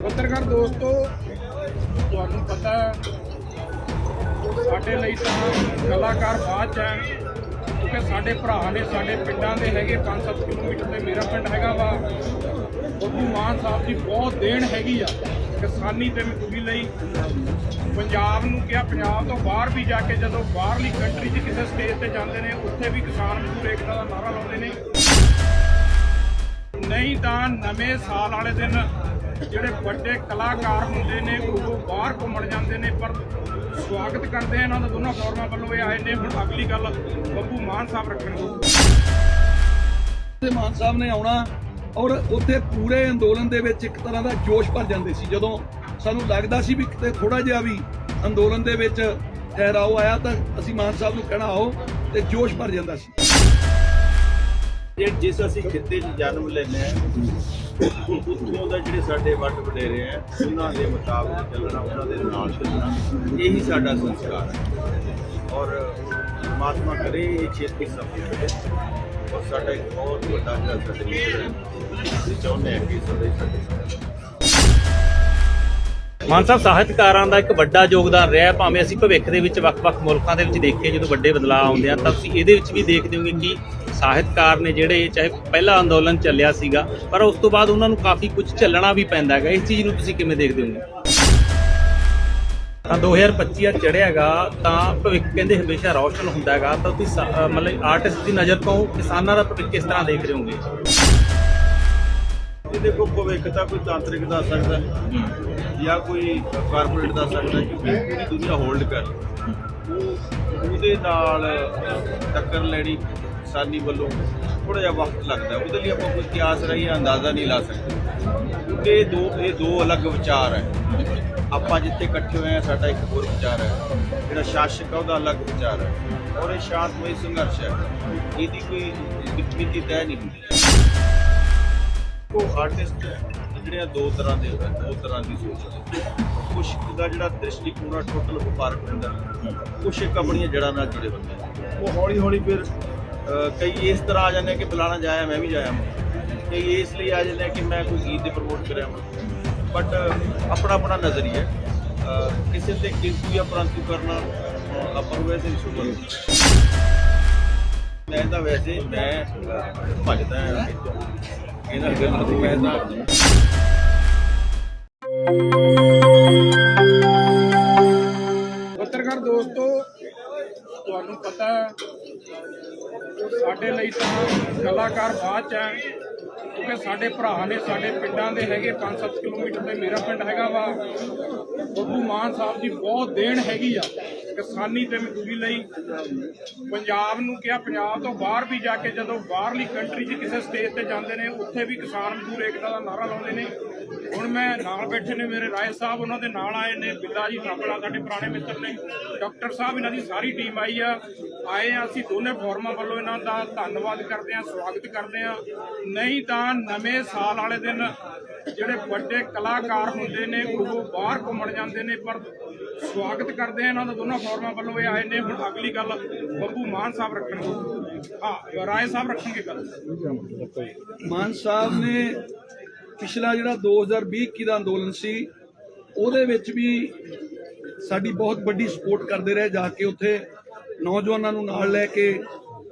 ਪੱਤਰਕਾਰ ਦੋਸਤੋ, ਤੁਹਾਨੂੰ ਪਤਾ ਹੈ, ਸਾਡੇ ਲਈ ਤਾਂ ਕਲਾਕਾਰ ਬਾਅਦ ਚ ਹੈ ਕਿਉਂਕਿ ਸਾਡੇ ਭਰਾ ਨੇ ਸਾਡੇ ਪਿੰਡਾਂ ਦੇ ਹੈਗੇ 5-7 ਕਿਲੋਮੀਟਰ ਤੇ ਮੇਰਾ ਪਿੰਡ ਹੈਗਾ ਵਾ। ਬੱਬੂ ਮਾਨ ਸਾਹਿਬ ਦੀ ਬਹੁਤ ਦੇਣ ਹੈਗੀ ਆ, ਕਿਸਾਨੀ ਤੇ ਮਜ਼ਦੂਰੀ ਲਈ। ਪੰਜਾਬ ਨੂੰ ਕਿਹਾ, ਪੰਜਾਬ ਤੋਂ ਬਾਹਰ ਵੀ ਜਾ ਕੇ ਜਦੋਂ ਬਾਹਰਲੀ ਕੰਟਰੀ 'ਚ ਕਿਸੇ ਸਟੇਜ ਤੇ ਜਾਂਦੇ ਨੇ, ਉੱਥੇ ਵੀ ਕਿਸਾਨ ਮਜ਼ਦੂਰ ਏਕਤਾ ਦਾ ਨਾਰਾ ਲਾਉਂਦੇ ਨੇ। ਨਹੀਂ ਤਾਂ ਨਵੇਂ ਸਾਲ ਵਾਲੇ ਦਿਨ ਜਿਹੜੇ ਵੱਡੇ ਕਲਾਕਾਰ ਹੁੰਦੇ ਨੇ ਉਹ ਬਾਹਰ ਘੁੰਮਣ ਜਾਂਦੇ ਨੇ ਪਰ ਸਵਾਗਤ ਕਰਦੇ ਆ ਇਹਨਾਂ ਦਾ। ਦੋਨਾਂ ਫੋਰਮਾਂ ਵੱਲੋਂ ਇਹ ਆਏ ਨੇ। ਹੁਣ ਅਗਲੀ ਗੱਲ ਬੱਬੂ ਮਾਨ ਸਾਹਿਬ ਰੱਖਣਗੇ। ਤੇ ਮਾਨ ਸਾਹਿਬ ਨੇ ਆਉਣਾ ਔਰ ਉੱਥੇ ਪੂਰੇ ਅੰਦੋਲਨ ਦੇ ਵਿੱਚ ਇੱਕ ਤਰ੍ਹਾਂ ਦਾ ਜੋਸ਼ ਭਰ ਜਾਂਦੇ ਸੀ। ਜਦੋਂ ਸਾਨੂੰ ਲੱਗਦਾ ਸੀ ਵੀ ਕਿਤੇ ਥੋੜਾ ਜਿਹਾ ਵੀ ਅੰਦੋਲਨ ਦੇ ਵਿੱਚ ਠਹਿਰਾਓ ਆਇਆ ਤਾਂ ਅਸੀਂ ਮਾਨ ਸਾਹਿਬ ਨੂੰ ਕਹਿਣਾ ਆਓ ਤੇ ਜੋਸ਼ ਭਰ ਜਾਂਦਾ ਸੀ। ਜੇ ਜਿਸ ਅਸੀਂ ਖਿੱਤੇ 'ਚ ਜਨਮ ਲੈਂਦੇ ਆ ਉੱਥੋਂ ਦਾ ਜਿਹੜੇ ਸਾਡੇ ਵੱਡ ਵਡੇਰੇ ਆ, ਉਹਨਾਂ ਦੇ ਮੁਤਾਬਕ ਚੱਲਣਾ, ਉਹਨਾਂ ਦੇ ਨਾਲ ਚੱਲਣਾ, ਇਹੀ ਸਾਡਾ ਸੰਸਕਾਰ ਹੈ। ਔਰ ਪਰਮਾਤਮਾ ਕਰੇ ਇਹ ਛੇਤੀ ਸਫਲ ਹੋਵੇ ਔਰ ਸਾਡਾ ਇੱਕ ਬਹੁਤ ਵੱਡਾ ਜਿਹੜਾ ਸਾਡੇ ਅਸੀਂ ਚਾਹੁੰਦੇ ਹਾਂ ਕਿ ਸਾਡੇ ਸਾਡੇ ਮਾਨ ਸਾਹਿਬ ਸਾਹਿਤਕਾਰਾਂ ਦਾ ਇੱਕ ਵੱਡਾ ਯੋਗਦਾਨ ਰਿਹਾ ਹੈ, ਭਾਵੇਂ ਅਸੀਂ ਭਵਿੱਖ ਦੇ ਵਿੱਚ ਵੱਖ-ਵੱਖ ਮੁਲਕਾਂ ਦੇ ਵਿੱਚ ਦੇਖੀਏ ਜਦੋਂ ਵੱਡੇ ਬਦਲਾਅ ਆਉਂਦੇ ਆ ਤਾਂ ਤੁਸੀਂ ਇਹਦੇ ਵਿੱਚ ਵੀ ਦੇਖਦੇ ਹੋਗੇ ਕਿ ਸਾਹਿਤਕਾਰ ਨੇ ਜਿਹੜੇ ਚਾਹੇ ਪਹਿਲਾ ਅੰਦੋਲਨ ਚੱਲਿਆ ਸੀਗਾ ਪਰ ਉਸ ਤੋਂ ਬਾਅਦ ਉਹਨਾਂ ਨੂੰ ਕਾਫੀ ਕੁਝ ਚੱਲਣਾ ਵੀ ਪੈਂਦਾ ਹੈਗਾ। ਇਸ ਚੀਜ਼ ਨੂੰ ਤੁਸੀਂ ਕਿਵੇਂ ਦੇਖਦੇ ਹੋਗੇ? ਤਾਂ 2025 ਆ ਚੜਿਆਗਾ ਤਾਂ ਭਵਿੱਖ ਕਹਿੰਦੇ ਹਮੇਸ਼ਾ ਰੌਸ਼ਨ ਹੁੰਦਾ ਹੈਗਾ। ਤਾਂ ਤੁਸੀਂ ਮਤਲਬ ਆਰਟਿਸਟ ਦੀ ਨਜ਼ਰ ਤੋਂ ਕਿਸਾਨਾਂ ਦਾ ਭਵਿੱਖ ਕਿਸ ਤਰ੍ਹਾਂ ਦੇਖ ਰਹੇ ਹੋਗੇ? ਇਹ ਦੇਖੋ ਭਵਿੱਖ ਤਾਂ ਕੋਈ ਤਾਂਤਰਿਕ ਦਾ ਸਕਦਾ। ਹੈ। ਜਾਂ ਕੋਈ ਕਾਰਪੋਰੇਟ ਦਾ ਸਕਦਾ ਹੈ ਕਿਉਂਕਿ ਪੂਰੀ ਦੁਨੀਆ ਹੋਲਡ ਕਰ। ਉਹ ਉਹਦੇ ਨਾਲ ਟੱਕਰ ਲੈਣੀ ਕਿਸਾਨੀ ਵੱਲੋਂ ਥੋੜਾ ਜਿਹਾ ਵਕਤ ਲੱਗਦਾ। ਉਹਦੇ ਲਈ ਆਪਾਂ ਕੋਈ ਕਿਆਸ ਰਹੀ ਅੰਦਾਜ਼ਾ ਨਹੀਂ ਲਾ ਸਕਦੇ। ਕਿਉਂਕਿ ਇਹ ਦੋ ਇਹ ਦੋ ਅਲੱਗ ਵਿਚਾਰ ਹੈ। ਆਪਾਂ ਜਿੱਥੇ ਇਕੱਠੇ ਹੋਏ ਆ ਸਾਡਾ ਇੱਕ ਹੋਰ ਵਿਚਾਰ ਹੈ। ਜਿਹੜਾ ਸ਼ਾਸਕ ਹੈ, ਉਹਦਾ ਅਲੱਗ ਵਿਚਾਰ ਹੈ। ਔਰ ਇਹ ਸ਼ਾਂਤਮਈ ਸੰਘਰਸ਼ ਹੈ। ਇਹਦੀ ਕੋਈ ਮਿਤੀ ਤੈਅ ਨਹੀਂ ਹੁੰਦੀ। ਉਹ ਆਰਟਿਸਟ ਜਿਹੜੇ ਆ ਦੋ ਤਰ੍ਹਾਂ ਦੇ ਹੁੰਦੇ ਦੋ ਤਰ੍ਹਾਂ ਦੀ ਸੋਚ ਕੁਝ ਦਾ ਜਿਹੜਾ ਦ੍ਰਿਸ਼ਟੀਕੋਣ ਆ ਟੋਟਲ ਵਪਾਰਕ ਹੁੰਦਾ ਕੁਝ ਇੱਕ ਆਪਣੀਆਂ ਨਾਲ ਜੁੜੇ ਹੁੰਦੇ ਉਹ ਹੌਲੀ ਹੌਲੀ ਫਿਰ ਕਈ ਇਸ ਤਰ੍ਹਾਂ ਆ ਜਾਂਦੇ ਕਿ ਫਲਾਣਾ ਜਾਇਆ ਮੈਂ ਵੀ ਜਾਇਆ ਮੈਂ ਕਈ ਇਸ ਲਈ ਆ ਜਾਂਦੇ ਕਿ ਮੈਂ ਕੋਈ ਗੀਤ ਦੇ ਪ੍ਰਮੋਟ ਕਰਿਆ ਮੈਂ ਬਟ ਆਪਣਾ ਆਪਣਾ ਨਜ਼ਰੀਆ ਕਿਸੇ ਤੇ ਕਿੰਤੂ ਜਾਂ ਪਰੰਤੂ ਕਰਨਾ ਆਪਾਂ ਨੂੰ ਵੈਸੇ ਨਹੀਂ ਸ਼ੁਭਰ ਮੈਂ ਤਾਂ ਵੈਸੇ ਮੈਂ ਅਹ, ਭੱਜਦਾ ਹਾਂ। ਇਹਨਾਂ ਗੱਲਾਂ ਤੋਂ ਮੈਂ ਪੱਤਰਕਾਰ ਦੋਸਤੋ, ਤੁਹਾਨੂੰ ਪਤਾ, ਸਾਡੇ ਲਈ ਤਾਂ ਕਲਾਕਾਰ ਬਾਅਦ ਚ ਹੈ। ਕਿਉਂਕਿ ਸਾਡੇ ਭਰਾ ਨੇ ਸਾਡੇ ਪਿੰਡਾਂ ਦੇ ਹੈਗੇ 5-7 ਕਿਲੋਮੀਟਰ ਤੇ ਮੇਰਾ ਪਿੰਡ ਹੈਗਾ ਵਾ। ਬੱਬੂ ਮਾਨ ਸਾਹਿਬ ਦੀ ਬਹੁਤ ਦੇਣ ਹੈਗੀ ਆ ਕਿਸਾਨੀ ਤੇ ਮਜ਼ਦੂਰੀ ਲਈ। ਪੰਜਾਬ ਨੂੰ ਕਿਹਾ ਪੰਜਾਬ ਤੋਂ ਬਾਹਰ ਵੀ ਜਾ ਕੇ ਜਦੋਂ ਬਾਹਰਲੀ ਕੰਟਰੀ 'ਚ ਕਿਸੇ ਸਟੇਜ ਤੇ ਜਾਂਦੇ ਨੇ, ਉੱਥੇ ਵੀ ਕਿਸਾਨ ਮਜ਼ਦੂਰ ਏਕਤਾ ਦਾ ਨਾਰਾ ਲਾਉਂਦੇ ਨੇ। ਹੁਣ ਮੈਂ ਨਾਲ ਬੈਠੇ ਨੇ ਮੇਰੇ ਰਾਏ ਸਾਹਿਬ, ਉਹਨਾਂ ਦੇ ਨਾਲ ਆਏ ਨੇ ਬਿੱਲਾ ਜੀ ਸਾਬਲਾ ਸਾਡੇ ਪੁਰਾਣੇ ਮਿੱਤਰ ਨੇ। ਡਾਕਟਰ ਸਾਹਿਬ, ਇਹਨਾਂ ਦੀ ਸਾਰੀ ਟੀਮ ਆਈ ਆ। ਆਏ ਆ, ਅਸੀਂ ਦੋਨੇ ਫੋਰਮਾਂ ਵੱਲੋਂ ਇਹਨਾਂ ਦਾ ਧੰਨਵਾਦ ਕਰਦੇ ਆ, ਸਵਾਗਤ ਕਰਦੇ ਆ। ਨਹੀਂ ਤਾਂ ਨਵੇਂ ਸਾਲ ਵਾਲੇ ਦਿਨ ਜਿਹੜੇ ਵੱਡੇ ਕਲਾਕਾਰ ਹੁੰਦੇ ਨੇ, ਉਹ ਬਾਹਰ ਘੁੰਮਣ ਜਾਂਦੇ ਨੇ, ਪਰ ਸਵਾਗਤ ਕਰਦੇ ਆ ਇਹਨਾਂ ਦਾ ਦੋਨਾਂ ਫੋਰਮਾਂ ਵੱਲੋਂ ਇਹ ਆਏ ਨੇ। ਹੁਣ ਅਗਲੀ ਗੱਲ ਬੱਬੂ ਮਾਨ ਸਾਹਿਬ ਰੱਖਣਗੇ। ਹਾਂ, ਰਾਏ ਸਾਹਿਬ ਰੱਖਣਗੇ ਗੱਲ। ਮਾਨ ਸਾਹਿਬ ਨੇ ਪਿਛਲਾ ਜਿਹੜਾ 2020 ਦਾ ਅੰਦੋਲਨ ਸੀ, ਉਹਦੇ ਵਿੱਚ ਵੀ ਸਾਡੀ ਬਹੁਤ ਵੱਡੀ ਸਪੋਰਟ ਕਰਦੇ ਰਹੇ, ਜਾ ਕੇ ਉੱਥੇ ਨੌਜਵਾਨਾਂ ਨੂੰ ਨਾਲ ਲੈ ਕੇ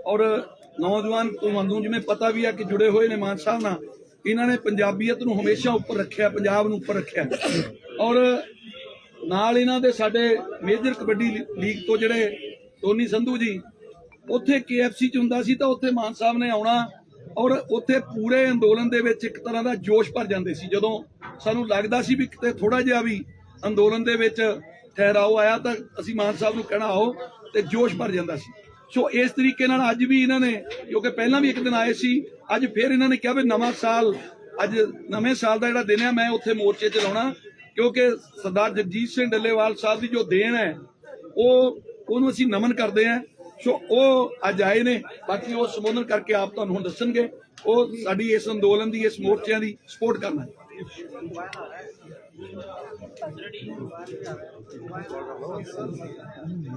ਔਰ ਨੌਜਵਾਨ ਤੁਹਾਨੂੰ ਜਿਵੇਂ ਪਤਾ ਵੀ ਆ ਕਿ ਜੁੜੇ ਹੋਏ ਨੇ ਮਾਨ ਸਾਹਿਬ ਨਾਲ, ਇਹਨਾਂ ਨੇ ਪੰਜਾਬੀਅਤ ਨੂੰ ਹਮੇਸ਼ਾ ਉੱਪਰ ਰੱਖਿਆ, ਪੰਜਾਬ ਨੂੰ ਉੱਪਰ ਰੱਖਿਆ। ਔਰ ਨਾਲ ਇਹਨਾਂ ਦੇ ਸਾਡੇ ਮੇਜਰ ਕਬੱਡੀ ਲੀਗ ਤੋਂ ਜਿਹੜੇ ਟੋਨੀ ਸੰਧੂ ਜੀ, ਉੱਥੇ KFC ਚ ਹੁੰਦਾ ਸੀ ਤਾਂ ਉੱਥੇ ਮਾਨ ਸਾਹਿਬ ਨੇ ਆਉਣਾ ਔਰ ਉੱਥੇ ਪੂਰੇ ਅੰਦੋਲਨ ਦੇ ਵਿੱਚ ਇੱਕ ਤਰ੍ਹਾਂ ਦਾ ਜੋਸ਼ ਭਰ ਜਾਂਦੇ ਸੀ। ਜਦੋਂ ਸਾਨੂੰ ਲੱਗਦਾ ਸੀ ਵੀ ਕਿਤੇ ਥੋੜਾ ਜਿਹਾ ਵੀ ਅੰਦੋਲਨ ਦੇ ਵਿੱਚ ਠਹਿਰਾਓ ਆਇਆ ਤਾਂ ਅਸੀਂ ਮਾਨ ਸਾਹਿਬ ਨੂੰ ਕਹਿਣਾ ਆਓ ਤੇ ਜੋਸ਼ ਭਰ ਜਾਂਦਾ ਸੀ। ਸੋ ਇਸ ਤਰੀਕੇ ਨਾਲ ਅੱਜ ਵੀ ਇਹਨਾਂ ਨੇ, ਕਿਉਂਕਿ ਪਹਿਲਾਂ ਵੀ ਇੱਕ ਦਿਨ ਆਏ ਸੀ, ਅੱਜ ਫਿਰ ਇਹਨਾਂ ਨੇ ਕਿਹਾ ਵੀ ਨਵਾਂ ਸਾਲ, ਅੱਜ ਨਵੇਂ ਸਾਲ ਦਾ ਜਿਹੜਾ ਦਿਨ ਹੈ, ਮੈਂ ਉੱਥੇ ਮੋਰਚੇ 'ਚ ਲਾਉਣਾ। ਕਿਉਂਕਿ ਸਰਦਾਰ ਜਗਜੀਤ ਸਿੰਘ ਡੱਲੇਵਾਲ ਸਾਹਿਬ ਦੀ ਜੋ ਦੇਣ ਹੈ, ਉਹ, ਉਹਨੂੰ ਅਸੀਂ ਨਮਨ ਕਰਦੇ ਹਾਂ। ਸੋ ਉਹ ਅੱਜ ਆਏ ਨੇ, ਬਾਕੀ ਉਹ ਸੰਬੋਧਨ ਕਰਕੇ ਆਪ ਤੁਹਾਨੂੰ ਹੁਣ ਦੱਸਣਗੇ। ਉਹ ਸਾਡੀ ਇਸ ਅੰਦੋਲਨ ਦੀ, ਇਸ ਮੋਰਚਿਆਂ ਦੀ ਸਪੋਰਟ ਕਰਨਾ ਹੈ।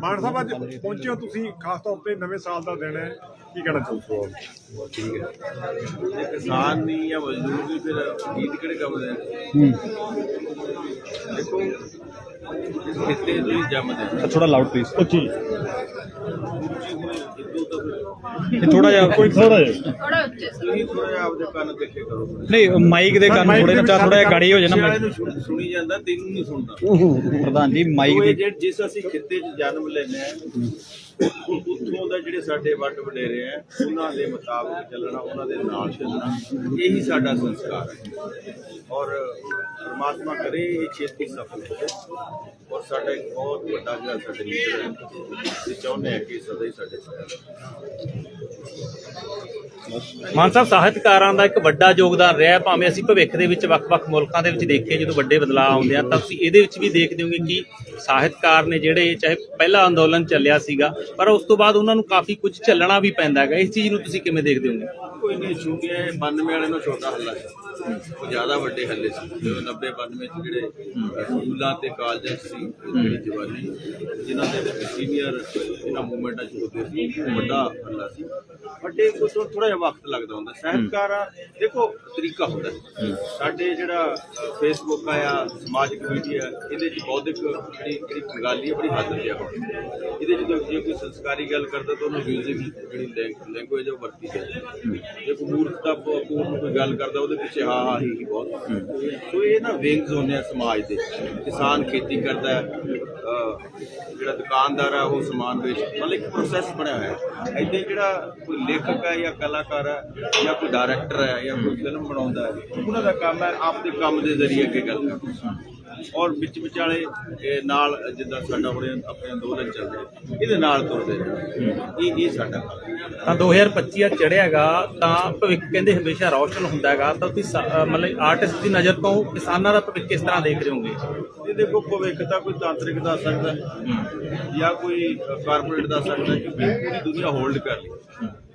ਮਾਨ ਸਾਹਿਬ ਅੱਜ ਪਹੁੰਚੇ ਹੋ ਤੁਸੀਂ ਖਾਸ ਤੌਰ ਤੇ ਨਵੇਂ ਸਾਲ ਦਾ ਦਿਨ ਹੈ। ਕੀ ਕਹਿਣਾ ਚਾਹੁੰਦੇ ਹੋ ਠੀਕ ਹੈ। ਕਿਸਾਨ ਨਹੀਂ ਜਾਂ ਮਜ਼ਦੂਰ ਨਹੀਂ ਫਿਰ ਗੀਤ ਕਿਹੜੇ ਕੰਮ ਦੇ? ਦੇਖੋ ਇਸ ਖਿੱਤੇ ਤੋਂ ਹੀ? ਜੰਮਦੇ ਥੋੜਾ ਲਾਊਡ ਪਲੀਜ਼ ਉੱਚੀ ਥੋੜਾ ਜਿਹਾ ਕੋਈ ਥੋੜਾ ਜਿਹਾ। ਤੁਸੀਂ ਥੋੜਾ ਜਿਹਾ ਆਪਦੇ ਕੰਨ ਦੇਖੇ ਕਰੋ ਨਹੀਂ ਮਾਈਕ ਦੇ ਕੰਨ ਥੋੜੇ ਨਾ ਥੋੜਾ ਜਿਹਾ ਗਾੜੀ ਹੋ ਜਾਣਾ ਨੂੰ ਸੁਣ- ਸੁਣੀ ਜਾਂਦਾ ਤੈਨੂੰ ਨਹੀਂ ਸੁਣਦਾ। ਪ੍ਰਧਾਨ ਜੀ ਮਾਈਕ ਦੀ ਜਿਸ ਅਸੀਂ ਖਿੱਤੇ 'ਚ ਜਨਮ ਲੈਂਦੇ ਆ ਉੱਥੋਂ ਦਾ ਜਿਹੜੇ ਸਾਡੇ ਵੱਡ ਵਡੇਰੇ ਆ, ਉਹਨਾਂ ਦੇ ਮੁਤਾਬਕ ਚੱਲਣਾ, ਉਹਨਾਂ ਦੇ ਨਾਲ ਚੱਲਣਾ, ਇਹੀ ਸਾਡਾ ਸੰਸਕਾਰ ਹੈ। ਔਰ ਪਰਮਾਤਮਾ ਕਰੇ ਇਹ ਛੇਤੀ ਸਫਲ ਹੋ ਔਰ ਸਾਡਾ ਇੱਕ ਬਹੁਤ ਵੱਡਾ ਜਿਹੜਾ ਸਾਡਾ ਲੀਡਰ ਹੈ, ਅਸੀਂ ਚਾਹੁੰਦੇ ਹਾਂ ਕਿ ਸਦਾ ਹੀ ਸਾਡੇ ਸਾਥ ਮਾਨ ਸਾਹਿਬ ਸਾਹਿਤਕਾਰਾਂ ਦਾ ਇੱਕ ਵੱਡਾ ਯੋਗਦਾਨ ਰਿਹਾ ਹੈ, ਭਾਵੇਂ ਅਸੀਂ ਭਵਿੱਖ ਦੇ ਵਿੱਚ ਵੱਖ-ਵੱਖ ਮੁਲਕਾਂ ਦੇ ਵਿੱਚ ਦੇਖੀਏ ਜਦੋਂ ਵੱਡੇ ਬਦਲਾਅ ਆਉਂਦੇ ਆ ਤਾਂ ਤੁਸੀਂ ਇਹਦੇ ਵਿੱਚ ਵੀ ਦੇਖਦੇ ਹੋਗੇ ਕਿ ਸਾਹਿਤਕਾਰ ਨੇ ਜਿਹੜੇ ਚਾਹੇ ਪਹਿਲਾ ਅੰਦੋਲਨ ਚੱਲਿਆ ਸੀਗਾ ਪਰ ਉਸ ਤੋਂ ਬਾਅਦ ਉਹਨਾਂ ਨੂੰ ਕਾਫੀ ਕੁਝ ਚੱਲਣਾ ਵੀ ਪੈਂਦਾ ਹੈਗਾ। ਇਸ ਚੀਜ਼ ਨੂੰ ਤੁਸੀਂ ਕਿਵੇਂ ਦੇਖਦੇ ਹੋਗੇ? ਕੋਈ ਨਹੀਂ ਛੋਟੀਆਂ 92 ਵਾਲੇ ਨੂੰ ਛੋਟਾ ਹੱਲਾ ਸੀ ਉਹ ਜ਼ਿਆਦਾ ਵੱਡੇ ਹੱਲੇ ਸੀ। ਜਦੋਂ 90 92 ਚ ਜਿਹੜੇ ਸਕੂਲਾਂ ਤੇ ਕਾਲਜਾਂ 'ਚ ਸੀ ਜਿਹੜੀ ਜਵਾਨੀ ਜਿਨ੍ਹਾਂ ਦੇ ਵਿੱਚ ਸੀਨੀਅਰ ਇਹਨਾਂ ਮੂਵਮੈਂਟਾਂ ਚ ਹੁੰਦੇ ਸੀ ਉਹ ਵੱਡਾ ਹੱਲਾ ਸੀ। ਵੱਡੇ ਕੋਈ ਥੋੜਾ ਜਿਹਾ ਵਕਤ ਲੱਗਦਾ ਹੁੰਦਾ। ਸਾਹਿਤਕਾਰ ਆ ਦੇਖੋ ਤਰੀਕਾ ਹੁੰਦਾ। ਸਾਡੇ ਜਿਹੜਾ ਫੇਸਬੁੱਕ ਆਇਆ ਸਮਾਜਿਕ ਮੀਡੀਆ ਇਹਦੇ ਚ ਬੌਧਿਕ ਜਿਹੜੀ ਜਿਹੜੀ ਖੰਗਾਲੀ ਹੈ ਬੜੀ ਹੱਦ ਤੇ ਆ ਇਹਦੇ ਚ ਜੇ ਕੋਈ ਸੰਸਕਾਰੀ ਗੱਲ ਕਰਦਾ ਤਾਂ ਉਹਨੂੰ ਮਿਊਜ਼ਿਕ ਜਿਹੜੀ ਲੈਂਗੁਏਜ ਉਹ ਵਰਤੀ ਜਾਂਦੀ ਜੇ ਕੋਈ ਮੂਰਖਤਾ ਪੂਰਨ ਕੋਈ ਗੱਲ ਕਰਦਾ ਉਹਦੇ ਪਿੱਛੇ ਹਾਂ ਹਾਂ ਹੀ ਬਹੁਤ। ਸੋ ਇਹ ਨਾ ਵਿੰਗਸ ਹੁੰਦੇ ਆ ਸਮਾਜ ਦੇ। ਕਿਸਾਨ ਖੇਤੀ ਕਰਦਾ ਜਿਹੜਾ ਦੁਕਾਨਦਾਰ ਆ ਉਹ ਸਮਾਨ ਵੇਚ ਮਤਲਬ ਇੱਕ ਪ੍ਰੋਸੈਸ ਬਣਿਆ ਹੋਇਆ। ਹੈ ਇੱਥੇ ਜਿਹੜਾ ਕੋਈ ਲੇਖਕ ਹੈ ਜਾਂ ਕਲਾਕਾਰ ਹੈ ਜਾਂ ਕੋਈ ਡਾਇਰੈਕਟਰ ਹੈ ਜਾਂ ਕੋਈ ਫਿਲਮ ਬਣਾਉਂਦਾ ਹੈ ਉਹਨਾਂ ਦਾ ਕੰਮ ਹੈ ਆਪਦੇ ਕੰਮ ਦੇ ਜ਼ਰੀਏ ਅੱਗੇ ਗੱਲ ਕਰਨਾ। ਔਰ ਵਿੱਚ ਵਿਚਾਲੇ ਇਹ ਨਾਲ ਜਿੱਦਾਂ ਸਾਡਾ ਹੁਣ ਆਪਣੇ ਅੰਦੋਲਨ ਚੱਲ ਰਿਹਾ ਇਹਦੇ ਨਾਲ ਤੁਰਦੇ ਇਹ ਇਹ ਸਾਡਾ ਤਾਂ 2025 ਆ ਚੜਿਆਗਾ ਤਾਂ ਭਵਿੱਖ ਕਹਿੰਦੇ ਹਮੇਸ਼ਾ ਰੌਸ਼ਨ ਹੁੰਦਾ ਹੈਗਾ। ਤਾਂ ਤੁਸੀਂ ਮਤਲਬ ਆਰਟਿਸਟ ਦੀ ਨਜ਼ਰ ਤੋਂ ਕਿਸਾਨਾਂ ਦਾ ਭਵਿੱਖ ਕਿਸ ਤਰ੍ਹਾਂ ਦੇਖ ਰਹੇ ਹੋਗੇ ਇਹ ਦੇਖੋ ਭਵਿੱਖ ਤਾਂ ਕੋਈ ਤਾਂਤਰਿਕ ਦਾ ਸਕਦਾ। ਜਾਂ ਕੋਈ ਕਾਰਪੋਰੇਟ ਦਾ ਸਕਦਾ ਕਿਉਂਕਿ ਪੂਰੀ ਦੁਨੀਆ ਹੋਲਡ ਕਰ ਲਈ।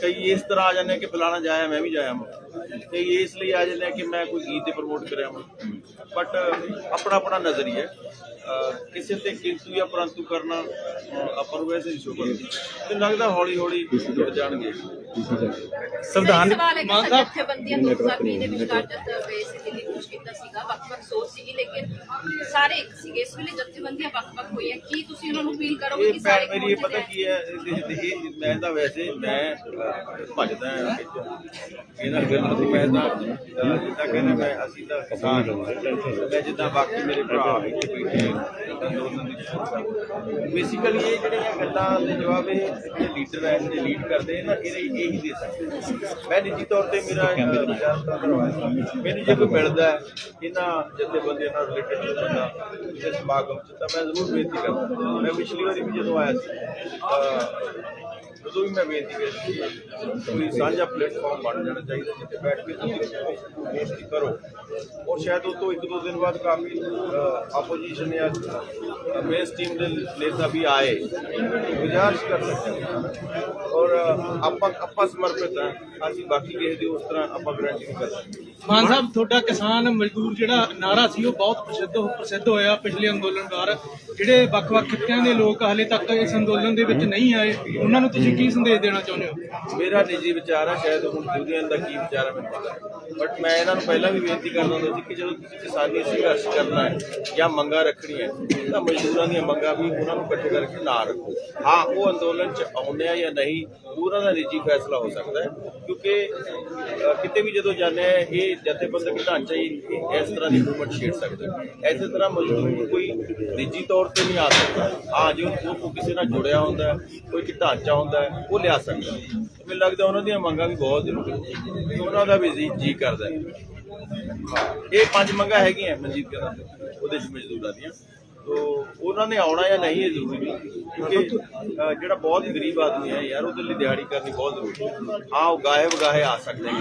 ਕਈ ਇਸ ਤਰ੍ਹਾਂ ਆ ਜਾਂਦੇ ਆ ਕਿ ਫਲਾਣਾ ਜਾਇਆ ਮੈਂ ਵੀ ਜਾਇਆ ਮੈਂ ਕਈ ਇਸ ਲਈ ਆ ਜਾਂਦੇ ਕਿ ਮੈਂ ਕੋਈ ਗੀਤ ਤੇ ਪ੍ਰਮੋਟ ਕਰਿਆ ਮੈਂ ਬਟ ਆਪਣਾ ਆਪਣਾ ਨਜ਼ਰੀਆ ਹੈ। ਕਿਸੇ ਤੇ ਕਿੰਤੂ ਜਾਂ ਪਰੰਤੂ ਕਰਨਾ ਆਪਾਂ ਨੂੰ ਵੈਸੇ ਨਹੀਂ ਸ਼ੋਭਾ ਤੇ ਲੱਗਦਾ ਹੌਲੀ ਹੌਲੀ ਜੁੜ ਜਾਣਗੇ ਸੰਵਿਧਾਨ ਹੈ ਕਿ ਜਥੇਬੰਦੀਆਂ 2020 ਦੇ ਵਿਚਕਾਰ ਜਦ ਵੇ ਸੀ ਦਿੱਲੀ ਕੁਝ ਕੀਤਾ ਸੀਗਾ ਵੱਖ-ਵੱਖ ਸੋਚ ਸੀਗੀ ਲੇਕਿਨ ਸਾਰੇ ਇੱਕ ਸੀਗੇ। ਇਸ ਵੇਲੇ ਜਥੇਬੰਦੀਆਂ ਵੱਖ-ਵੱਖ ਹੋਈਆਂ। ਕੀ ਤੁਸੀਂ ਉਹਨਾਂ ਨੂੰ ਅਪੀਲ ਕਰੋਗੇ ਕਿ ਸਾਰੇ ਮੇਰੀ ਇਹ ਪਤਾ ਕੀ ਹੈ ਇਹ- ਮੈਂ ਤਾਂ ਵੈਸੇ ਮੈਂ ਭੱਜਦਾ। ਇਹਨਾਂ ਗੱਲਾਂ ਤੋਂ ਮੈਂ ਤਾਂ ਜਿੱਦਾਂ ਕਹਿੰਦੇ ਮੈਂ ਅਸੀਂ ਤਾਂ ਕਿਸਾਨ ਹਾਂ। ਮੈਂ ਜਿੱਦਾਂ ਬਾਕੀ ਮੇਰੇ ਭਰਾ ਇੱਥੇ ਬੈਠੇ ਬੇਸਿਕਲੀ ਇਹ ਜਿਹੜੀਆਂ ਗੱਲਾਂ ਦੇ ਜਵਾਬ ਇਹ ਜਿਹੜੇ ਲੀਡਰ ਹੈ ਜਿਹੜੇ ਲੀਡ ਕਰਦੇ ਨਾ ਇਹ ਇਹੀ ਦੇ ਸਕਦੇ ਮੈਂ ਨਿੱਜੀ ਤੌਰ ਤੇ ਮੇਰਾ ਵਿਚਾਰ ਤਾਂ ਕਰਵਾਇਆ। ਮੈਨੂੰ ਜੇ ਕੋਈ ਮਿਲਦਾ ਹੈ, ਇਹਨਾਂ ਜਥੇਬੰਦੀਆਂ ਨਾਲ ਰਿਲੇਟਡ ਬੰਦਾ ਕਿਸੇ ਸਮਾਗਮ ਚ ਤਾਂ ਮੈਂ ਜ਼ਰੂਰ ਬੇਨਤੀ ਕਰਦਾ। ਮੈਂ ਪਿਛਲੀ ਵਾਰੀ ਵੀ ਜਦੋਂ ਆਇਆ ਸੀ ਉਦੋਂ ਵੀ ਮੈਂ ਬੇਨਤੀ ਕੀਤੀ ਕੋਈ ਸਾਂਝਾ ਪਲੇਟਫਾਰਮ ਬਣ ਜਾਣਾ ਚਾਹੀਦਾ ਜਿੱਥੇ ਬੈਠ ਕੇ ਤੁਸੀਂ ਬੇਨਤੀ ਕਰੋ। ਔਰ ਸ਼ਾਇਦ ਉਹ ਤੋਂ ਇੱਕ ਦੋ ਦਿਨ ਬਾਅਦ ਕਾਫੀ ਆਪੋਜੀਸ਼ਨ ਜਾਂ ਮੇਨ ਸਟ੍ਰੀਮ ਦੇ ਨੇਤਾ ਵੀ ਆਏ। ਗੁਜ਼ਾਰਿਸ਼ ਕਰ ਸਕਦੇ ਔਰ ਆਪਾਂ ਆਪਾਂ ਸਮਰਪਿਤ ਹਾਂ। ਅਸੀਂ ਬਾਕੀ ਕਿਸੇ ਦੀ ਉਸ ਤਰ੍ਹਾਂ ਆਪਾਂ ਗਰੰਟੀ ਨਹੀਂ ਕਰ ਸਕਦੇ। ਮਾਨ ਸਾਹਿਬ, ਤੁਹਾਡਾ ਕਿਸਾਨ ਮਜ਼ਦੂਰ ਜਿਹੜਾ ਨਾਰਾ ਸੀ, ਉਹ ਬਹੁਤ ਪ੍ਰਸਿੱਧ ਪ੍ਰਸਿੱਧ ਹੋਇਆ ਪਿਛਲੇ ਅੰਦੋਲਨ ਦੌਰ ਜਿਹੜੇ ਵੱਖ-ਵੱਖ ਖਿੱਤਿਆਂ ਦੇ ਲੋਕ ਹਾਲੇ ਤੱਕ ਇਸ ਅੰਦੋਲਨ ਦੇ ਵਿੱਚ ਨਹੀਂ ਆਏ, ਉਹਨਾਂ ਨੂੰ ਤੁਸੀਂ ਕੀ ਸੰਦੇਸ਼ ਦੇਣਾ ਚਾਹੁੰਦੇ ਹੋ? ਮੇਰਾ ਨਿੱਜੀ ਵਿਚਾਰ ਹੈ ਸ਼ਾਇਦ ਹੁਣ ਦੁਨੀਆ ਦਾ ਕੀ ਵਿਚਾਰ ਹੈ ਮੈਨੂੰ ਪਤਾ ਬਟ ਮੈਂ ਇਹਨਾਂ ਨੂੰ ਪਹਿਲਾਂ ਵੀ ਬੇਨਤੀ ਕਰਦਾ ਹੁੰਦਾ ਸੀ ਕਿ ਜਦੋਂ ਤੁਸੀਂ ਕਿਸਾਨੀ ਸੰਘਰਸ਼ ਕਰਨਾ ਹੈ ਜਾਂ ਮੰਗਾਂ ਰੱਖਣੀਆਂ ਤਾਂ ਮਜ਼ਦੂਰਾਂ ਦੀਆਂ ਮੰਗਾਂ ਵੀ ਉਹਨਾਂ ਨੂੰ ਇਕੱਠੇ ਕਰਕੇ ਨਾ ਰੱਖੋ। ਹਾਂ, ਉਹ ਅੰਦੋਲਨ 'ਚ ਆਉਂਦੇ ਆ ਜਾਂ ਨਹੀਂ ਉਹਨਾਂ ਦਾ ਨਿੱਜੀ ਫੈਸਲਾ ਹੋ ਸਕਦਾ ਹੈ, ਕਿਉਂਕਿ ਕਿਤੇ ਵੀ ਜਦੋਂ ਜਾਂਦੇ ਆ, ਇਹ ਜਥੇਬੰਦਕ ਢਾਂਚਾ ਹੀ ਇਸ ਤਰ੍ਹਾਂ ਦੀ ਮੂਵਮੈਂਟ ਛੇੜ ਸਕਦਾ ਹੈ। ਇਸੇ ਤਰ੍ਹਾਂ ਮਜ਼ਦੂਰ ਕੋਈ ਨਿੱਜੀ ਤੌਰ ਤੇ ਨਹੀਂ ਆ ਸਕਦਾ। ਹਾਂ ਜੇ ਉਹ ਕਿਸੇ ਨਾਲ ਜੁੜਿਆ ਹੁੰਦਾ ਕੋਈ ਕਿ ਢਾਂਚਾ ਹੁੰਦਾ ਉਹ ਲਿਆ ਸਕਦਾ ਮੈਨੂੰ ਲੱਗਦਾ ਉਹਨਾਂ ਦੀਆਂ ਮੰਗਾਂ ਵੀ ਬਹੁਤ ਜ਼ਰੂਰੀ ਉਹਨਾਂ ਦਾ ਵੀ ਜੀ ਕਰਦਾ ਇਹ ਪੰਜ ਮੰਗਾਂ ਹੈਗੀਆਂ ਮਨਜੀਤ ਕਹਿੰਦਾ ਉਹਦੇ ਚ ਮਜ਼ਦੂਰਾਂ ਦੀਆਂ। ਤੋ ਉਹਨਾਂ ਨੇ ਆਉਣਾ ਜਾਂ ਨਹੀਂ ਇਹ ਜ਼ਰੂਰੀ ਕਿਉਂਕਿ ਜਿਹੜਾ ਬਹੁਤ ਗਰੀਬ ਆਦਮੀ ਹੈ ਯਾਰ, ਉਹਦੇ ਲਈ ਦਿਹਾੜੀ ਕਰਨੀ ਬਹੁਤ ਜ਼ਰੂਰੀ ਹੈ। ਹਾਂ, ਉਹ ਗਾਹੇ ਵਗਾਹੇ ਆ ਸਕਦੇ ਨੇ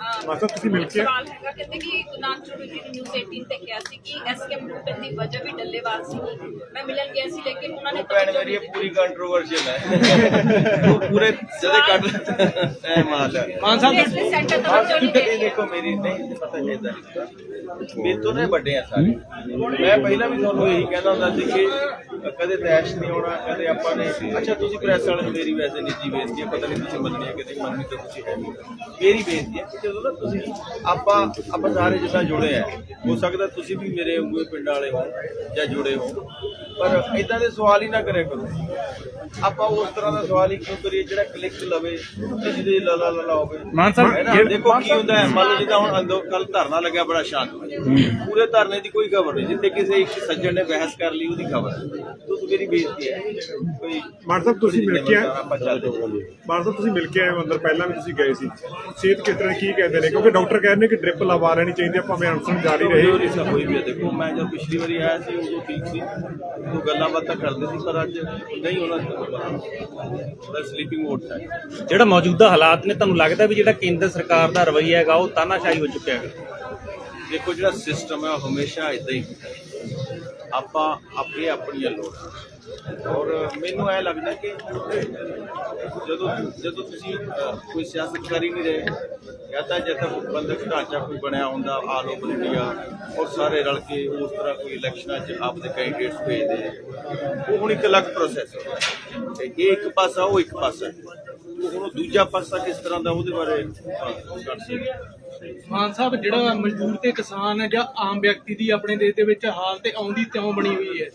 ਮਾਸਟਰ ਤੁਸੀਂ ਮਿਲ ਕੇ ਸਵਾਲ ਹੈਗਾ ਕਹਿੰਦੇ ਕਿ ਗੁਨਾਮ ਚੋੜੂ ਜੀ ਨੇ ਨਿਊਜ਼ 18 ਤੇ ਕਿਹਾ ਸੀ ਕਿ ਐਸਕੇਐਮ ਗਰੁੱਪ ਦੀ ਵਜ੍ਹਾ ਵੀ ਡੱਲੇਵਾਲ ਸੀ। ਮੈਂ ਮਿਲਣ ਗਿਆ ਸੀ ਲੇਕਿਨ ਉਹਨਾਂ ਨੇ ਭੈਣ ਮੇਰੀ ਇਹ ਪੂਰੀ ਕੰਟਰੋਵਰਸ਼ੀਅਲ ਹੈ। ਉਹ ਪੂਰੇ ਜਦੇ ਕੱਢ ਐ ਮਾਲ ਹੈ। ਮਾਨ ਸਾਹਿਬ ਇਸ ਸੈਂਟਰ ਤਵੱਜੋ ਨਹੀਂ ਦੇ ਦੇਖੋ ਮੇਰੀ ਨਹੀਂ ਪਤਾ ਇਦਾਂ ਮੇਰੇ ਤੋਂ ਨੇ ਵੱਡੇ ਆ ਸਾਰੇ। ਮੈਂ ਪਹਿਲਾਂ ਵੀ ਤੁਹਾਨੂੰ ਇਹੀ ਕਹਿੰਦਾ ਹੁੰਦਾ ਸੀ ਕਿ ਕਦੇ ਤੈਸ਼ ਨਹੀਂ ਹੋਣਾ ਕਦੇ ਆਪਾਂ ਨੇ ਅੱਛਾ ਤੁਸੀਂ ਪ੍ਰੈਸ ਵਾਲੇ ਮੇਰੀ ਵੈਸੇ ਨਿੱਜੀ ਬੇਇੱਜ਼ਤੀ ਹੈ ਪਤਾ ਨਹੀਂ ਤੁਸੀਂ ਮੰਨਣੀ ਹੈ ਕਿ ਨਹੀਂ ਮੰਨਣੀ ਤਾਂ ਤੁਸੀਂ ਹੈ ਨਹੀਂ। ਮੇਰੀ ਬੇਇੱਜ਼ਤੀ ਹੈ। ਕਿ ਜਦੋਂ ਨਾ ਤੁਸੀਂ ਆਪਾਂ ਆਪਾਂ ਸਾਰੇ ਜਿੱਦਾਂ ਜੁੜੇ ਆ। ਹੋ ਸਕਦਾ ਤੁਸੀਂ ਵੀ ਮੇਰੇ ਵਾਂਗੂ ਪਿੰਡ ਵਾਲੇ ਹੋ ਜਾਂ ਜੁੜੇ ਹੋ। ਪਰ ਇਦਾਂ ਦੇ ਸਵਾਲ ਹੀ ਨਾ ਕਰਿਆ ਕਰੋ। ਆਪਾਂ ਉਸ ਤਰ੍ਹਾਂ ਦਾ ਸਵਾਲ ਹੀ ਕਿਉਂ ਕਰੀਏ ਜਿਹੜਾ ਕਲਿੱਕ ਲਵੇ ਤੇ ਜਿਹਦੇ ਲਲਾ ਲਲਾ ਹੋਵੇ ਮਾਨ ਸਾਹਿਬ, ਦੇਖੋ ਕੀ ਹੁੰਦਾ ਹੈ। ਮੰਨ ਲਓ ਜਿੱਦਾਂ ਹੁਣ ਅੰਦੋ ਕੱਲ ਧਰਨਾ ਲੱਗਿਆ ਬੜਾ ਸ਼ਾਂਤ ਪੂਰੇ ਧਰਨੇ ਦੀ ਕੋਈ ਖਬਰ ਨਹੀਂ। ਜਿੱਥੇ ਕਿਸੇ ਇੱਕ ਸੱਜਣ ਨੇ ਬਹਿਸ ਕਰ ਲਈ ਉਹਦੀ ਖਬਰ ਹੈ। ਤੁਸੀਂ ਮੇਰੀ ਬੇਇੱਜ਼ਤੀ ਹੈ। ਕੋਈ ਮਾਨ ਸਾਹਿਬ ਤੁਸੀਂ ਮਿਲ ਕੇ ਆਏ ਆਪਾਂ ਮਾਨ ਸਾਹਿਬ ਤੁਸੀਂ ਮਿਲ ਕੇ ਆਏ ਹੋ ਅੰਦਰ। ਪਹਿਲਾਂ ਵੀ ਤੁਸੀਂ ਗਏ ਸੀ। ਸਿਹਤ ਖੇਤਰ ਨੇ ਕੀ ਕਹਿੰਦੇ ਨੇ? ਕਿਉਂਕਿ ਡਾਕਟਰ ਕਹਿੰਦੇ ਨੇ ਕਿ ਡ੍ਰਿਪ ਲਵਾ ਲੈਣੀ ਚਾਹੀਦੀ ਹੈ। ਭਾਵੇਂ ਅਨਸਨ ਜਾਰੀ ਰਹੇ। ਹੋਈ ਵੀ ਦੇਖੋ ਮੈਂ ਜਦ ਪਿਛਲੀ ਵਾਰੀ ਆਇਆ ਸੀ ਉਦੋਂ ਠੀਕ ਸੀ। ਉਹ ਗੱਲਾਂ ਬਾਤਾਂ ਕਰਦੇ ਸੀ ਪਰ ਅੱਜ ਨਹੀਂ ਉਹਨਾਂ ਦਾ ਸਲੀਪਿੰਗ ਮੋਡ ਹੈ ਜਿਹੜਾ ਮੌਜੂਦਾ ਹਾਲਾਤ ਨੇ ਤੁਹਾਨੂੰ ਲੱਗਦਾ ਵੀ ਜਿਹੜਾ ਕੇਂਦਰ ਸਰਕਾਰ ਦਾ ਰਵੱਈਆ ਹੈਗਾ ਉਹ ਤਾਨਾਸ਼ਾਹੀ ਹੋ ਚੁੱਕਿਆ ਹੈਗਾ? ਦੇਖੋ ਜਿਹੜਾ ਸਿਸਟਮ ਹੈ ਉਹ ਹਮੇਸ਼ਾ ਇਦਾਂ ਹੀ ਆਪਾਂ ਆਪਣੀ ਆਪਣੀਆਂ ਲੋੜਾਂ ਔਰ ਮੈਨੂੰ ਇਹ ਲੱਗਦਾ ਕਿ ਜਦੋਂ ਜਦੋਂ ਤੁਸੀਂ ਕੋਈ ਸਿਆਸਤ ਕਰ ਨਹੀਂ ਰਹੇ ਜਾਂ ਤਾਂ ਜਦ ਤੱਕ ਬੰਦਕ ਢਾਂਚਾ ਕੋਈ ਬਣਿਆ ਹੁੰਦਾ ਆਲ ਓਵਰ ਇੰਡੀਆ ਔਰ ਸਾਰੇ ਰਲ ਕੇ ਉਸ ਤਰ੍ਹਾਂ ਕੋਈ ਇਲੈਕਸ਼ਨਾਂ 'ਚ ਆਪਦੇ ਕੈਂਡੀਡੇਟਸ ਭੇਜਦੇ ਉਹ ਹੁਣ ਇੱਕ ਅਲੱਗ ਪ੍ਰੋਸੈਸ ਹੋ। ਤੇ ਇਹ ਇੱਕ ਪਾਸਾ ਉਹ ਇੱਕ ਪਾਸਾ ਹੁਣ ਉਹ ਦੂਜਾ ਪਾਸਾ ਕਿਸ ਤਰ੍ਹਾਂ ਦਾ ਉਹਦੇ ਬਾਰੇ ਅਹ, ਕਰ ਸਕਦੇ ਮਾਨ ਸਾਹਿਬ ਜਿਹੜਾ ਮਜ਼ਦੂਰ ਤੇ ਕਿਸਾਨ ਹੈ ਜਾਂ ਆਮ ਵਿਅਕਤੀ ਦੀ ਆਪਣੇ ਦੇਸ਼ ਦੇ ਵਿੱਚ ਹਾਲਤ ਆਉਂਦੀ ਤਿਉਂ ਬਣੀ ਹੋਈ ਹੈ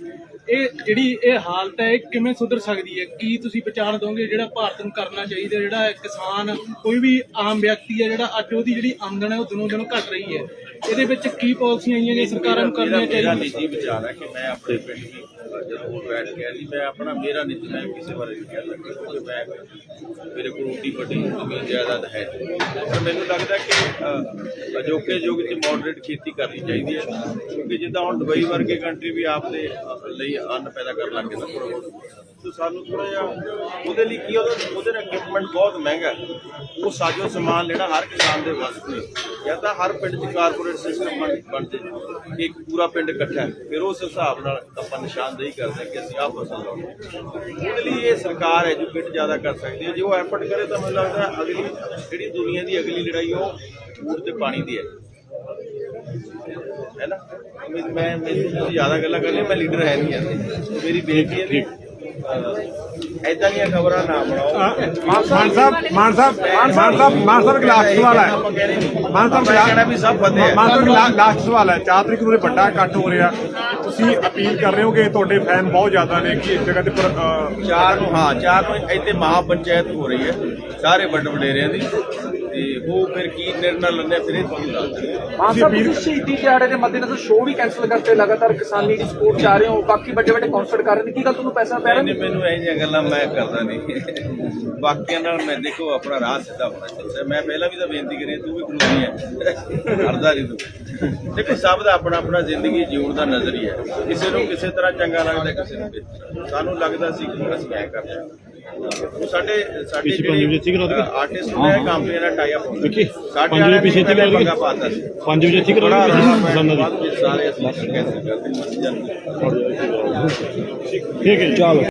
ਇਹ ਜਿਹੜੀ ਇਹ ਹਾਲਤ ਹੈ ਇਹ ਕਿਵੇਂ ਸੁਧਰ ਸਕਦੀ ਹੈ? ਕੀ ਤੁਸੀਂ ਵਿਚਾਰ ਦੋਗੇ ਜਿਹੜਾ ਭਾਰਤ ਨੂੰ ਕਰਨਾ ਚਾਹੀਦਾ ਜਿਹੜਾ ਕਿਸਾਨ ਕੋਈ ਵੀ ਆਮ ਵਿਅਕਤੀ ਹੈ ਜਿਹੜਾ ਅੱਜ ਉਹਦੀ ਜਿਹੜੀ ਆਮਦਨ ਹੈ ਉਹ ਦਿਨੋਂ ਦਿਨ ਘਟ ਰਹੀ ਹੈ? ਇਹਦੇ ਵਿੱਚ ਕੀ ਪਾਲਿਸੀਆਂ ਆਈਆਂ ਨੇ ਸਰਕਾਰਾਂ ਨੂੰ ਕਰਨੀਆਂ ਮੇਰਾ ਚਾਹੀਦੀਆਂ? ਨਿੱਜੀ ਵਿਚਾਰ ਹੈ ਕਿ ਮੈਂ ਆਪਣੇ ਪਿੰਡ ਵੀ ਜਦੋਂ ਉਹ ਬੈਠ ਕੇ ਸੀ ਮੈਂ ਆਪਣਾ ਮੇਰਾ ਨਿੱਜੀ ਮੈਂ ਕਿਸੇ ਬਾਰੇ ਨਹੀਂ ਕਹਿ ਸਕਦਾ ਕਿਉਂਕਿ ਮੈਂ ਮੇਰੇ ਕੋਲ ਉੱਡੀ ਵੱਡੀ ਜ਼ਮੀਨ ਜਾਇਦਾਦ ਹੈ ਪਰ ਮੈਨੂੰ ਲੱਗਦਾ ਕਿ ਅਜੋਕੇ ਯੁੱਗ 'ਚ ਮੋਡਰੇਟ ਖੇਤੀ ਕਰਨੀ ਚਾਹੀਦੀ ਹੈ। ਕਿਉਂਕਿ ਜਿੱਦਾਂ ਹੁਣ ਦੁਬਈ ਵਰਗੇ ਕੰਟਰੀ ਵੀ ਆਪਦੇ ਲਈ ਅੰਨ ਪੈਦਾ ਕਰਨ ਲੱਗ ਗਏ ਨਾ ਬਹੁਤ। ਤੇ ਸਾਨੂੰ ਥੋੜਾ ਜਿਹਾ ਉਹਦੇ ਲਈ ਕੀ ਉਹਦਾ, ਉਹਦੇ ਨਾਲ ਇਕਵਿਪਮੈਂਟ ਬਹੁਤ ਮਹਿੰਗਾ ਉਹ ਸਾਜੋ ਸਮਾਨ ਲੈਣਾ ਹਰ ਕਿਸਾਨ ਦੇ ਵੱਸ ਨਹੀਂ ਜਾਂ ਤਾਂ ਹਰ ਪਿੰਡ 'ਚ ਕਾਰਪੋਰੇਟ ਸਿਸਟਮ ਬਣ ਬਣ ਜੇ ਇੱਕ ਪੂਰਾ ਪਿੰਡ ਇਕੱਠਾ ਫਿਰ ਉਸ ਹਿਸਾਬ ਨਾਲ ਆਪਾਂ ਨਿਸ਼ਾਨਦੇਹੀ ਕਰਦੇ ਹਾਂ ਕਿ ਅਸੀਂ ਆਹ ਫਸਲ ਲਾਉਣੀ ਉਹਦੇ ਲਈ ਇਹ ਸਰਕਾਰ ਐਜੂਕੇਟ ਜ਼ਿਆਦਾ ਕਰ ਸਕਦੀ ਹੈ। ਜੇ ਉਹ ਐਫਰਟ ਕਰੇ ਤਾਂ ਮੈਨੂੰ ਲੱਗਦਾ ਅਗਲੀ, ਜਿਹੜੀ ਦੁਨੀਆ ਦੀ ਅਗਲੀ ਲੜਾਈ ਉਹ ਫੂਡ ਤੇ ਪਾਣੀ ਦੀ ਹੈ। ਹੈ ਨਾ? ਮੈਂ ਮੈਂ ਮੈਨੂੰ ਤੁਸੀਂ ਜ਼ਿਆਦਾ ਗੱਲਾਂ ਕਰ ਮੈਂ ਲੀਡਰ ਹੈ ਨਹੀਂ ਯਾਰ। ਮੇਰੀ ਬੇਨਤੀ ਹੈ ਕਿ ਐਦਾਂ ਦੀਆਂ ਖਬਰਾਂ ਨਾ ਬਣਾਓ। ਮਾਨ ਸਾਹਿਬ ਮਾਨ ਸਾਹਿਬ ਮਾਨ ਸਾਹਿਬ ਮਾਨ ਸਾਹਿਬ ਇੱਕ ਲਾਸਟ ਸਵਾਲ ਹੈ। ਮਾਨ ਸਾਹਿਬ ਕਹਿਣਾ ਵੀ ਸਭ ਫਤਿਹ ਹੈ। ਮਾਨ ਸਾਹਿਬ ਲਾ- ਲਾਸਟ ਸਵਾਲ ਹੈ। 4 ਤਰੀਕ ਨੂੰ ਵੱਡਾ ਇਕੱਠ ਹੋ ਰਿਹਾ। ਤੁਸੀਂ ਅਪੀਲ ਕਰ ਰਹੇ ਹੋ ਕਿ ਤੁਹਾਡੇ ਫੈਨ ਬਹੁਤ ਜ਼ਿਆਦਾ ਨੇ ਕਿ ਇਸ ਜਗ੍ਹਾ ਤੇ ਚਾਰ ਨੂੰ ਹਾਂ ਚਾਰ ਨੂੰ ਇੱਥੇ ਮਹਾ ਪੰਚਾਇਤ ਹੋ ਰਹੀ ਹੈ। ਸਾਰੇ ਵੱਡ ਵਡੇਰਿਆਂ ਦੀ। ਤੇ ਉਹ ਫਿਰ ਕੀ ਨਿਰਣਾ ਲੈਂਦੇ ਆ, ਫਿਰ ਇਹ ਤੁਹਾਨੂੰ ਦੱਸ ਦਿੰਦੇ ਹਾਂ ਸਾਹਿਬ ਤੁਸੀਂ ਸ਼ਹੀਦੀ ਦਿਹਾੜੇ ਦੇ ਮੱਦੇਨਜ਼ਰ ਸ਼ੋਅ ਵੀ ਕੈਨਸਲ ਕਰਤੇ ਲਗਾਤਾਰ ਕਿਸਾਨੀ ਦੀ ਸਪੋਰਟ ਜਾ ਰਹੇ ਹੋ ਬਾਕੀ ਵੱਡੇ ਵੱਡੇ ਕਨਸਰਟ ਕਰ ਰਹੇ ਨੇ ਕੀ ਗੱਲ ਤੁਹਾਨੂੰ ਪੈਸਾ ਪੈ ਰਿਹਾ? ਨਹੀਂ ਮੈਨੂੰ ਇਹ ਜਿਹੀਆਂ ਗੱਲਾਂ ਮੈਂ ਕਰਦਾ ਨਹੀਂ। ਬਾਕੀਆਂ ਨਾਲ ਮੈਂ ਦੇਖੋ ਆਪਣਾ ਰਾਹ ਸਿੱਧਾ ਹੋਣਾ ਚਾਹੀਦਾ। ਮੈਂ ਪਹਿਲਾਂ ਵੀ ਤਾਂ ਬੇਨਤੀ ਕਰੀ ਤੂੰ ਵੀ ਹੈ। ਕਰਦਾ ਨਹੀਂ ਤੂੰ। ਦੇਖੋ ਸਭ ਦਾ ਆਪਣਾ ਆਪਣਾ ਜ਼ਿੰਦਗੀ ਜਿਉਣ ਦਾ ਨਜ਼ਰੀਆ ਹੈ। ਕਿਸੇ ਨੂੰ ਕਿਸੇ ਤਰ੍ਹਾਂ ਚੰਗਾ ਲੱਗਦਾ ਕਿਸੇ ਨੂੰ। ਸਾਨੂੰ ਲੱਗਦਾ ਸੀ ਕਿ ਅਸੀਂ ਐ ਕਰਦੇ ਉਹ ਸਾਡੇ ਸਾਡੇ ਜਿਹੜੇ ਆਰਟਿਸਟ ਨੇ ਕੰਪਨੀ ਨਾਲ ਟਾਈ ਅਪ ਹੁੰਦੇ ਸਾਡੇ ਵਾਲਿਆਂ ਨੇ ਪਹਿਲੇ ਪੰਗਾ ਪਾਤਾ ਸੀ। 5 ਵਜੇ ਠੀਕ ਸਾਰੇ ਅਸੀਂ ਹਾਂ। ਠੀਕ ਹੈ ਜੀ ਚਲੋ।